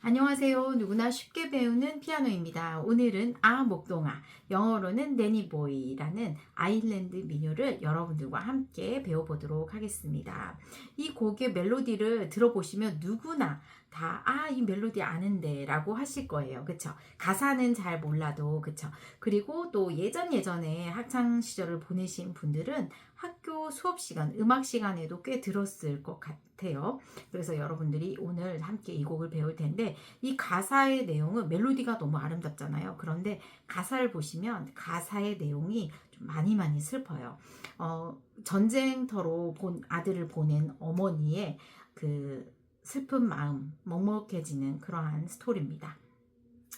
안녕하세요. 누구나 쉽게 배우는 피아노입니다. 오늘은 아 목동아, 영어로는 네니보이라는 아일랜드 민요를 여러분들과 함께 배워보도록 하겠습니다. 이 곡의 멜로디를 들어보시면 누구나 다, 아, 이 멜로디 아는데 라고 하실 거예요. 그쵸? 가사는 잘 몰라도, 그쵸? 그리고 또 예전 예전에 학창 시절을 보내신 분들은 학교 수업 시간, 음악 시간에도 꽤 들었을 것 같아요. 그래서 여러분들이 오늘 함께 이 곡을 배울 텐데, 이 가사의 내용은 멜로디가 너무 아름답잖아요. 그런데 가사를 보시면 가사의 내용이 좀 많이 많이 슬퍼요. 어, 전쟁터로 본 아들을 보낸 어머니의 그 슬픈 마음, 먹먹해지는 그러한 스토리입니다.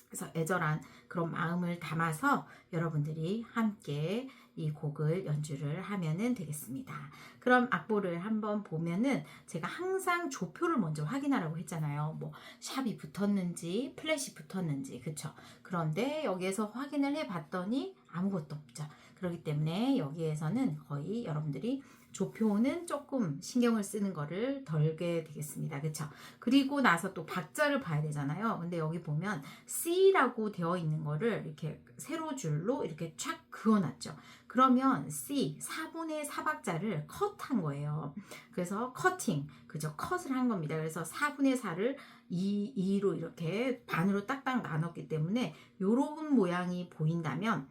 그래서 애절한 그런 마음을 담아서 여러분들이 함께 이 곡을 연주를 하면은 되겠습니다. 그럼 악보를 한번 보면은 제가 항상 조표를 먼저 확인하라고 했잖아요. 뭐 샵이 붙었는지 플랫이 붙었는지 그쵸? 그런데 여기에서 확인을 해 봤더니 아무것도 없죠. 그렇기 때문에 여기에서는 거의 여러분들이 조표는 조금 신경을 쓰는 거를 덜게 되겠습니다. 그쵸? 그리고 나서 또 박자를 봐야 되잖아요. 근데 여기 보면 C라고 되어 있는 거를 이렇게 세로 줄로 이렇게 쫙 그어놨죠. 그러면 C 4분의 4박자를 컷한 거예요. 그래서 커팅, 그죠? 컷을 한 겁니다. 그래서 4분의 4를 2, 2로 이렇게 반으로 딱딱 나눴기 때문에 요런 모양이 보인다면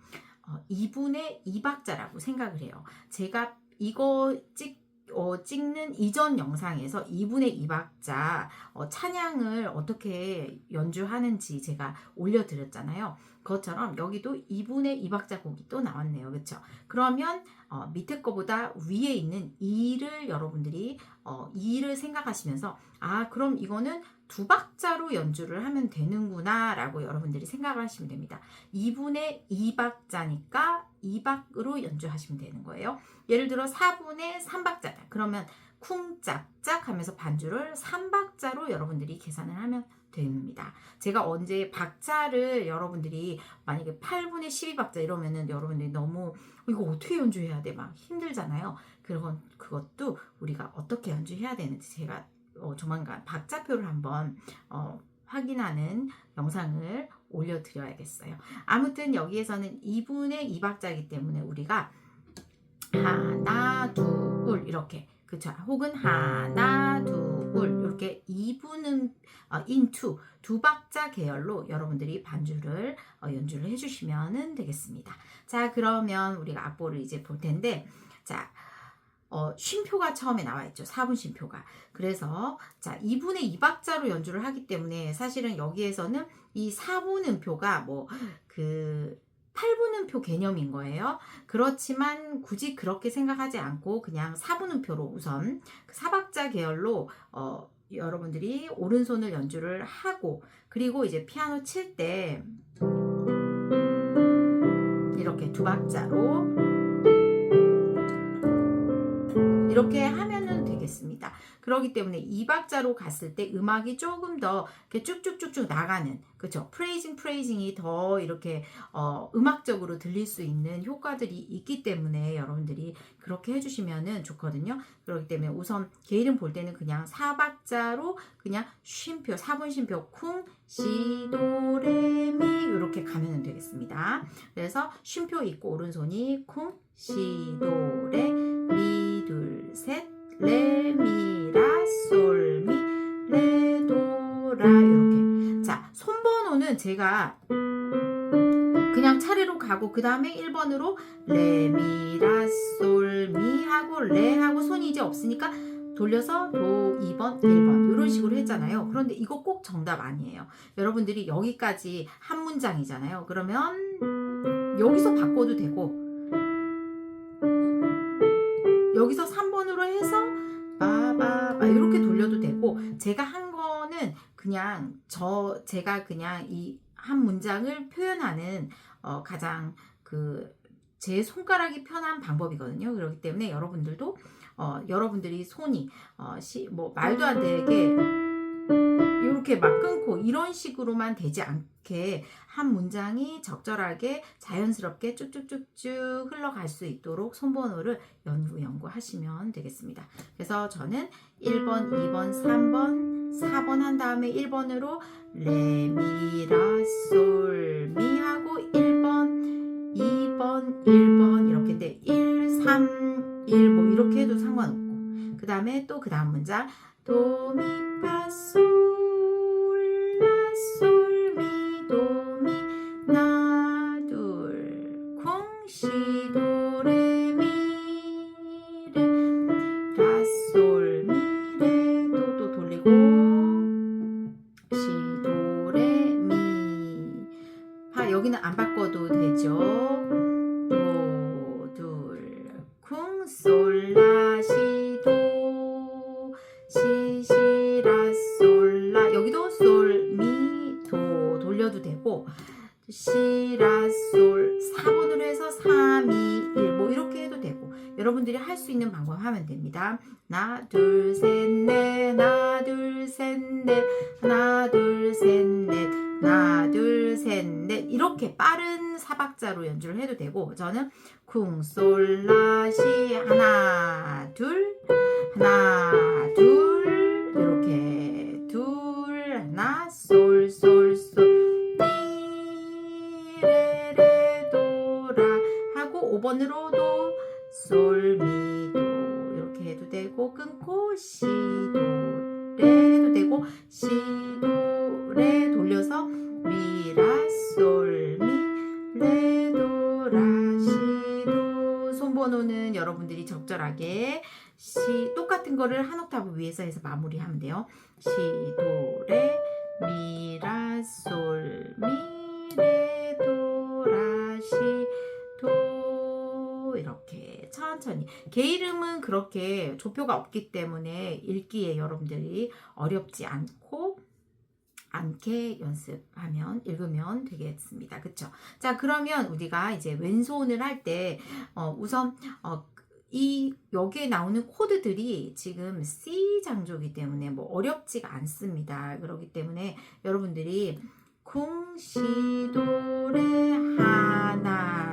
어, 2분의 2박자라고 생각을 해요. 제가 이거 찍 어, 찍는 이전 영상에서 2분의 2박자 어, 찬양을 어떻게 연주하는지 제가 올려드렸잖아요. 그것처럼 여기도 2분의 2박자 곡이 또 나왔네요. 그렇죠? 그러면 어, 밑에 거보다 위에 있는 2를 여러분들이 어, 2를 생각하시면서 아 그럼 이거는 두 박자로 연주를 하면 되는구나 라고 여러분들이 생각을 하시면 됩니다. 2분의 2박자니까 2박으로 연주하시면 되는 거예요. 예를 들어 4분의 3박자다. 그러면 쿵짝짝 하면서 반주를 3박자로 여러분들이 계산을 하면 됩니다. 제가 언제 박자를 여러분들이 만약에 8분의 12박자 이러면은 여러분들이 너무 이거 어떻게 연주해야 돼? 막 힘들잖아요. 그건 그것도 우리가 어떻게 연주해야 되는지 제가 어, 조만간 박자표를 한번 어, 확인하는 영상을 올려드려야겠어요. 아무튼 여기에서는 2분의 2박자이기 때문에 우리가 하나, 둘 이렇게 그쵸? 혹은 하나, 둘 이렇게 2분은 어, 인투 두 박자 계열로 여러분들이 반주를 어, 연주를 해주시면 되겠습니다. 자 그러면 우리가 악보를 이제 볼 텐데 자 어, 쉼표가 처음에 나와 있죠. 4분 쉼표가. 그래서 자, 2분의 2박자로 연주를 하기 때문에 사실은 여기에서는 이 4분 음표가 뭐그 8분 음표 개념인 거예요. 그렇지만 굳이 그렇게 생각하지 않고 그냥 4분 음표로 우선 그 4박자 계열로 어, 여러분들이 오른손을 연주를 하고 그리고 이제 피아노 칠 때 이렇게 두 박자로 이렇게 하면은 되겠습니다. 그렇기 때문에 이 박자로 갔을 때 음악이 조금 더 이렇게 쭉쭉쭉쭉 나가는 그렇죠. 프레이징 프레이징이 더 이렇게 어, 음악적으로 들릴 수 있는 효과들이 있기 때문에 여러분들이 그렇게 해주시면은 좋거든요. 그렇기 때문에 우선 게일은 볼 때는 그냥 4박자로 그냥 쉼표 4분 쉼표 쿵 시도레미 이렇게 가면 되겠습니다. 그래서 쉼표 있고 오른손이 쿵 시도레 미 둘 셋. 레 미 라 솔 미 레 도 라 이렇게. 자 손번호는 제가 그냥 차례로 가고 그 다음에 1번으로 레 미 라 솔 미 하고 레 하고 손이 이제 없으니까 돌려서 도 2번 1번 이런 식으로 했잖아요. 그런데 이거 꼭 정답 아니에요. 여러분들이 여기까지 한 문장이잖아요. 그러면 여기서 바꿔도 되고 여기서 3번으로 해서 빠바바 이렇게 돌려도 되고 제가 한 거는 그냥 저 제가 그냥 이 한 문장을 표현하는 어, 가장 그 제 손가락이 편한 방법이거든요. 그렇기 때문에 여러분들도 어, 여러분들이 손이 어, 시, 뭐 말도 안 되게 이렇게 막 끊고 이런 식으로만 되지 않게 한 문장이 적절하게 자연스럽게 쭉쭉쭉쭉 흘러갈 수 있도록 손번호를 연구 연구하시면 되겠습니다. 그래서 저는 1번, 2번, 3번 4번 한 다음에 1번으로 레미라솔미 하고 1번 2번 1번 이렇게 돼 1, 3, 1 뭐 이렇게 해도 상관없고 그 다음에 또 그 다음 문장 파 여기는 안 바꿔도 되죠? 도 둘 쿵 솔라 하면 됩니다. 하나 둘 셋 넷. 하나 둘 셋 넷. 하나 둘 셋 넷. 하나 둘 셋 넷. 이렇게 빠른 사박자로 연주를 해도 되고 저는 쿵솔라시 하나 둘. 하나 둘. 이렇게 둘 하나 솔솔솔. 미레레 도라 하고 5번으로도 솔미도 이렇게 되고 끊고 시도레 해도 되고 시도레 돌려서 미라 솔미 레도 라 시도 손번호는 여러분들이 적절하게 시 똑같은 거를 한 옥타브 위에서 해서 마무리하면 돼요. 시도레 미라 솔 천천히 개 이름은 그렇게 조표가 없기 때문에 읽기에 여러분들이 어렵지 않고 않게 연습하면 읽으면 되겠습니다. 그쵸? 자 그러면 우리가 이제 왼손을 할때 어, 우선 어, 이 여기에 나오는 코드들이 지금 C 장조기 때문에 뭐 어렵지가 않습니다. 그렇기 때문에 여러분들이 쿵시도레 하나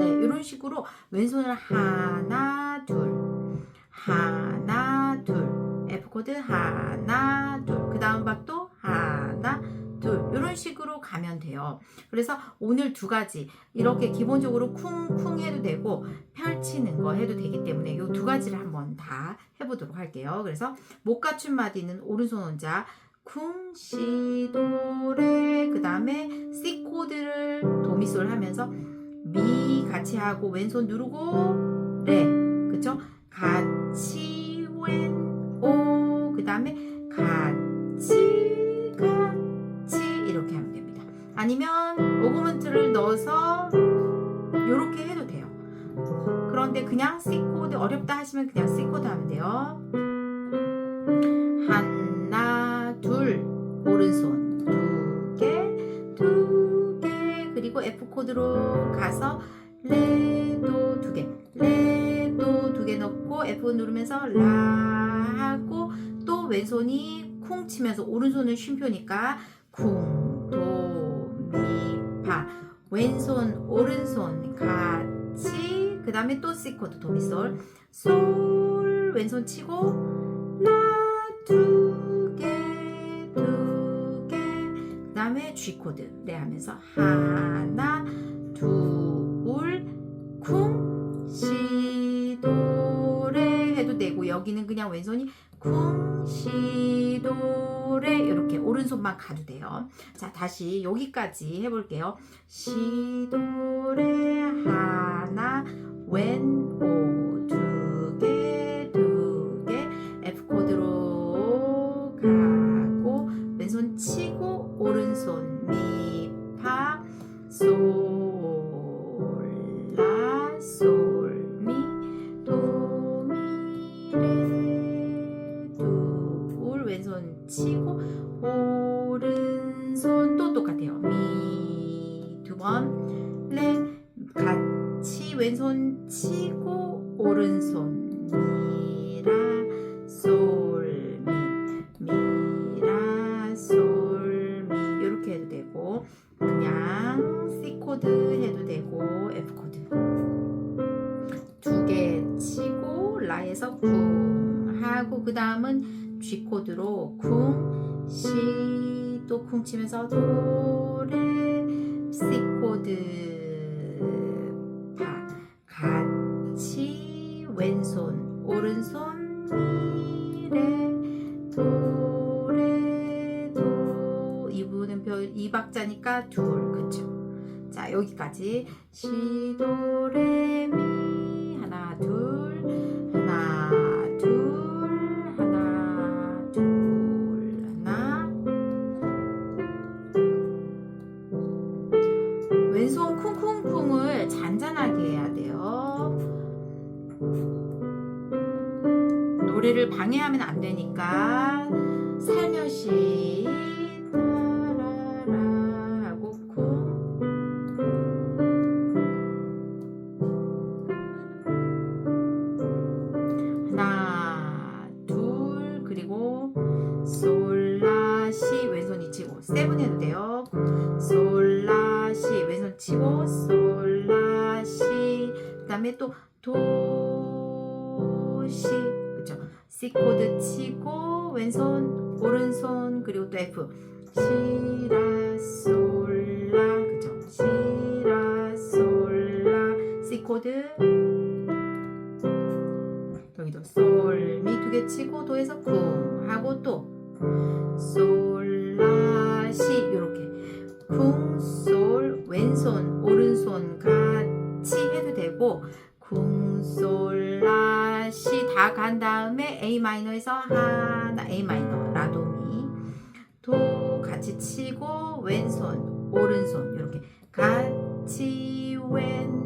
둘레 이런 식으로 왼손을 하나 둘. 하나 둘. F 코드 하나 둘. 그 다음 박도 하나 둘. 이런 식으로 가면 돼요. 그래서 오늘 두 가지. 이렇게 기본적으로 쿵쿵 해도 되고 펼치는 거 해도 되기 때문에 이 두 가지를 한번 다 해보도록 할게요. 그래서 못 갖춘 마디는 오른손 혼자 쿵, 시, 도, 레, 그 다음에 C 코드를 도미솔 하면서 미 같이 하고 왼손 누르고 레, 그쵸? 같이 왼, 오, 그 다음에 같이, 같이 이렇게 하면 됩니다. 아니면 오그먼트를 넣어서 이렇게 해도 돼요. 그런데 그냥 C 코드 어렵다 하시면 그냥 C 코드 하면 돼요. 하나, 둘, 오른손 그리고 F 코드로 가서 레도 두 개, 레도 두 개 넣고 F 누르면서 라 하고 또 왼손이 쿵 치면서 오른손은 쉼표니까 쿵, 도, 미, 파. 왼손, 오른손 같이 그 다음에 또 C 코드 도미솔. 솔 왼손 치고 라두 다음에 G 코드 레 하면서 하나, 둘, 쿵, 시, 도, 레 해도 되고 여기는 그냥 왼손이 쿵, 시, 도, 레 이렇게 오른손만 가도 돼요. 자 다시 여기까지 해볼게요. 시, 도, 레 하나, 왼, 오, 다음은 G 코드로 쿵, 시, 또 쿵 치면서 도, 레, C 코드, 파, 같이 왼손, 오른손, 미, 레, 도, 레, 도. 이 부분은 별, 이 박자니까 둘, 그쵸? 자, 여기까지. 시, 도, 레, 방해하면 안 되니까 살며시 쿵 하나 둘 그리고 솔라시 왼손이 치고 세븐 해도 돼요. 솔라시 왼손 치고 솔라시 그 다음에 또 도시 C 코드 치고 왼손 오른손 그리고 또 F. 시라 솔라. 그쵸 시라 솔라. C 코드. 여기도 솔미 두 개 치고 도에서 쿵 하고 또 솔라시. 이렇게. 쿵솔 왼손 오른손 같이 해도 되고 쿵솔라시 다 간 다음에 A 마이너에서 하나 A 마이너 라도미 도 같이 치고 왼손 오른손 이렇게 같이 왼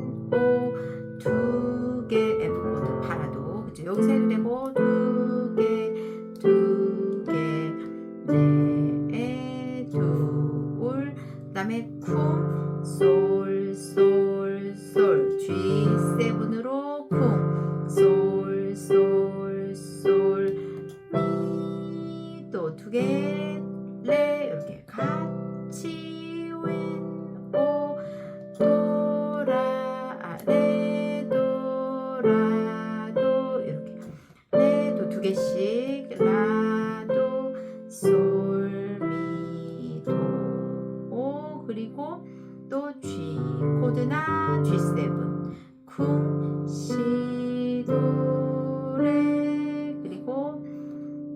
그리고 또 G 코드나 G7 쿵 시 도 레 그리고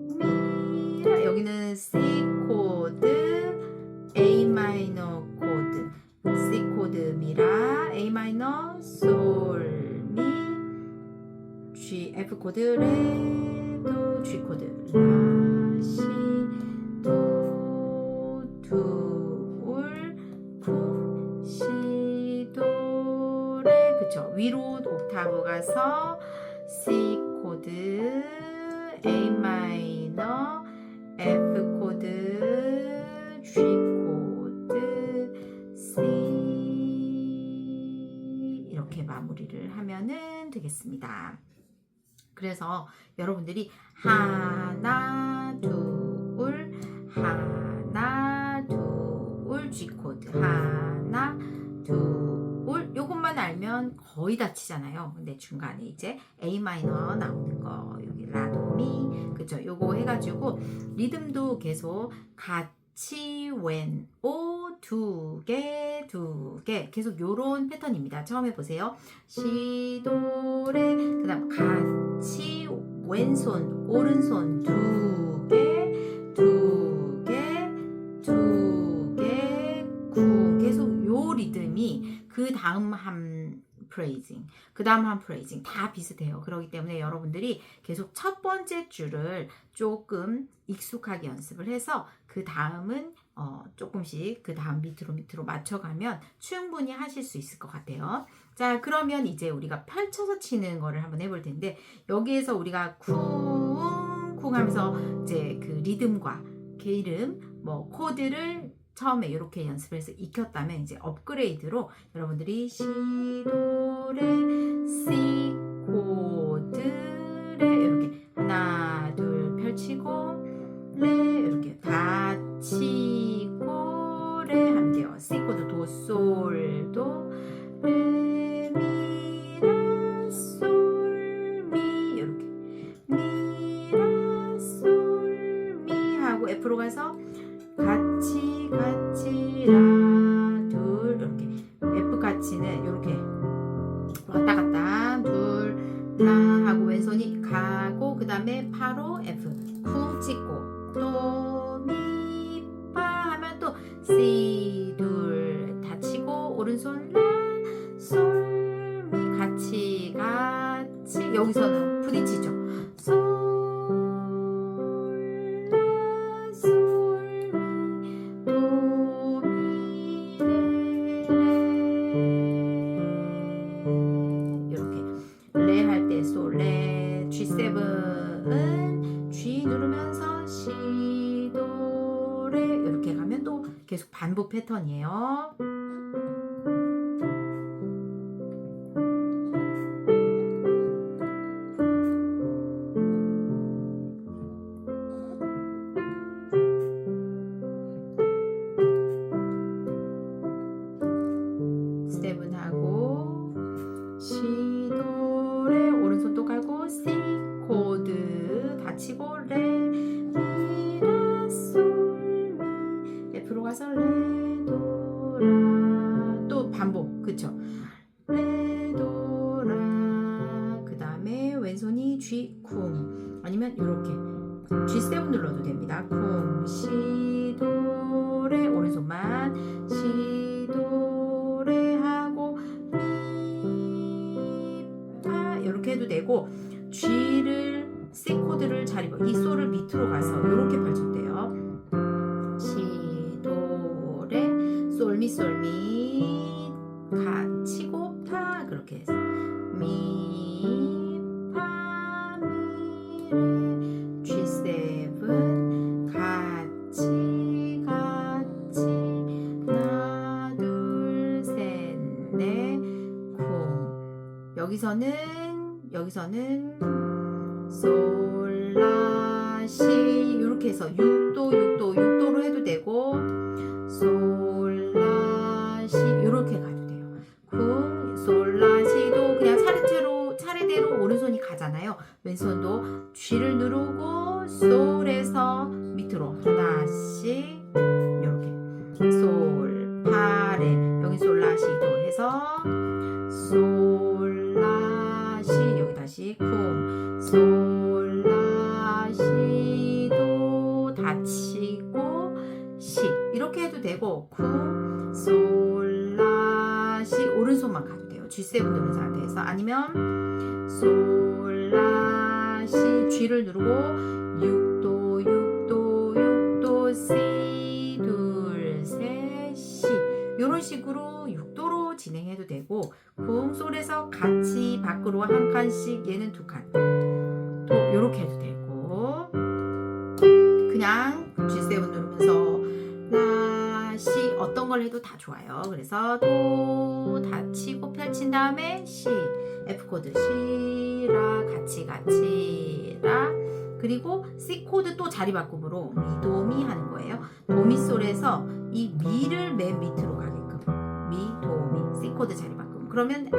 미라 여기는 C 코드 A 마이너 코드. C 코드 미라 A 마이너 솔 미. G F 코드 레도 G 코드 되겠습니다. 그래서 여러분들이 하나 둘 하나 둘 G 코드 하나 둘 요것만 알면 거의 다 치잖아요. 근데 중간에 이제 A 마이너 나오는 거 여기 라도미 그죠? 요거 해가지고 리듬도 계속 같이 왼오 두 개 두 개 계속 요런 패턴입니다. 처음 해보세요. 시 도 레 그 다음 같이 왼손 오른손 두 개 두 개 두 개 구 계속 요 리듬이 그 다음 한 프레이징 그 다음 한 프레이징 다 비슷해요. 그렇기 때문에 여러분들이 계속 첫 번째 줄을 조금 익숙하게 연습을 해서 그 다음은 어, 조금씩 그 다음 밑으로 밑으로 맞춰가면 충분히 하실 수 있을 것 같아요. 자, 그러면 이제 우리가 펼쳐서 치는 거를 한번 해볼 텐데 여기에서 우리가 쿵, 쿵 하면서 이제 그 리듬과 게이름, 뭐 코드를 처음에 이렇게 연습을 해서 익혔다면 이제 업그레이드로 여러분들이 시, 도, 레, 오른손 라 솔 미 같이 같이 여기서는 부딪히죠 솔 라 솔 미 도 미 레 레 이렇게 레 할 때 솔 레 G7은 G 누르면서 시, 도, 레 이렇게 가면 또 계속 반복 패턴이에요. 솔을 밑으로 가서 이렇게 펼쳐대요. 시도레 솔미 솔미 가 치고 파 그렇게 해서. 미파 미레 G7 같이 같이. 하나 둘셋넷쿵 여기서는 여기서는 가잖아요. 왼손도 G를 누르고 솔에서 밑으로 하나씩 이렇게 솔 파레 여기 솔라시 도 해서 솔라시 여기 다시 쿵. 솔라시 도 다치고 시. 이렇게 해도 되고 쿵. 솔라시 오른손만 가도 돼요. G7 누른 상태에서. 아니면 솔 라시 G를 누르고 6도 6도 6도 C 둘셋 시. 이런 식으로 6도로 진행해도 되고 쿵 솔에서 같이 밖으로 한 칸씩 얘는 두 칸 또 이렇게 해도 되고 그냥 G7 누르면서 라시 어떤 걸 해도 다 좋아요. 그래서 도 다 치고 펼친 다음에 시 F 코드 시라 같이 같이 라. 그리고 C 코드 또 자리 바꿈으로 미도미 하는 거예요. 도미솔에서 이 미를 맨 밑으로 가게끔. 미 도미 C 코드 자리 바꿈. 그러면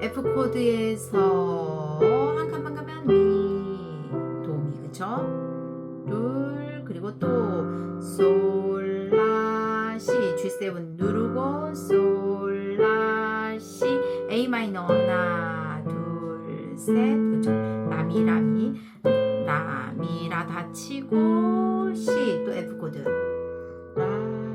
F 코드에서 한 칸만 가면 미 도미 그쵸? 둘 그리고 또 솔라 시 G7 누르고 솔라 시 A 마이너 하나. 둘 셋 그쵸? 라미 라미. 라미라 다 치고 시. 또 F 코드. 라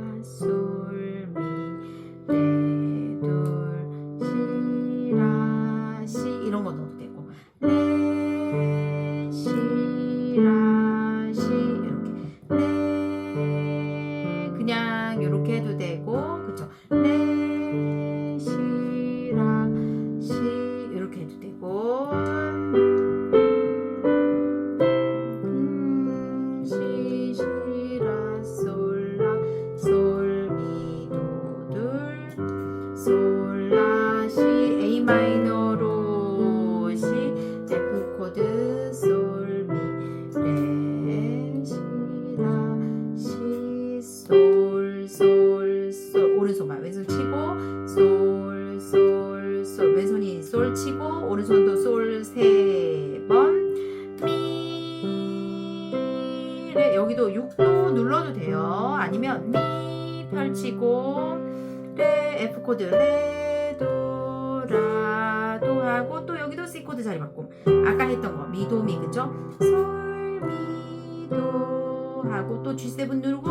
미도 하고 또 G7 누르고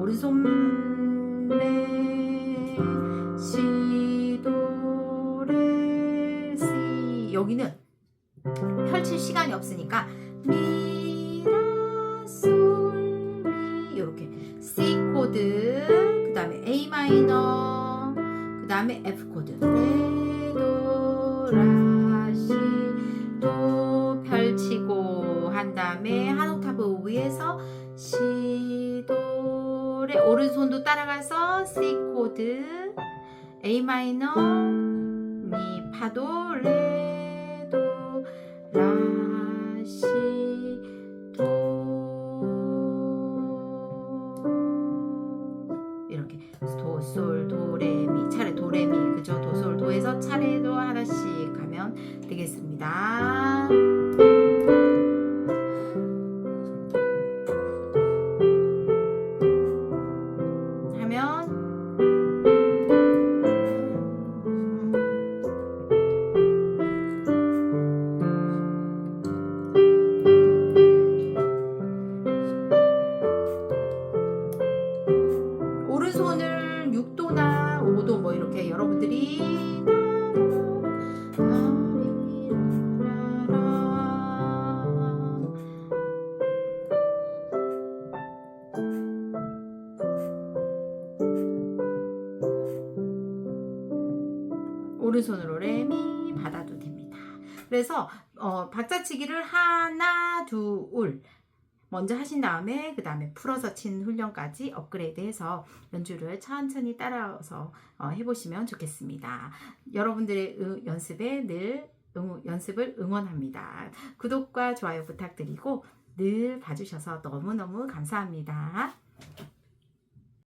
오른손 레 시도 레시 여기는 펼칠 시간이 없으니까 미라 솔미 이렇게 C 코드 그 다음에 A 마이너 그 다음에 F 코드 오른손도 따라가서 C 코드 A 마이너 미 파도 레 박자치기를 하나 둘 먼저 하신 다음에 그 다음에 풀어서 친 훈련까지 업그레이드해서 연주를 천천히 따라서 어, 해보시면 좋겠습니다. 여러분들의 응- 연습에 늘 응- 연습을 응원합니다. 구독과 좋아요 부탁드리고 늘 봐주셔서 너무너무 감사합니다.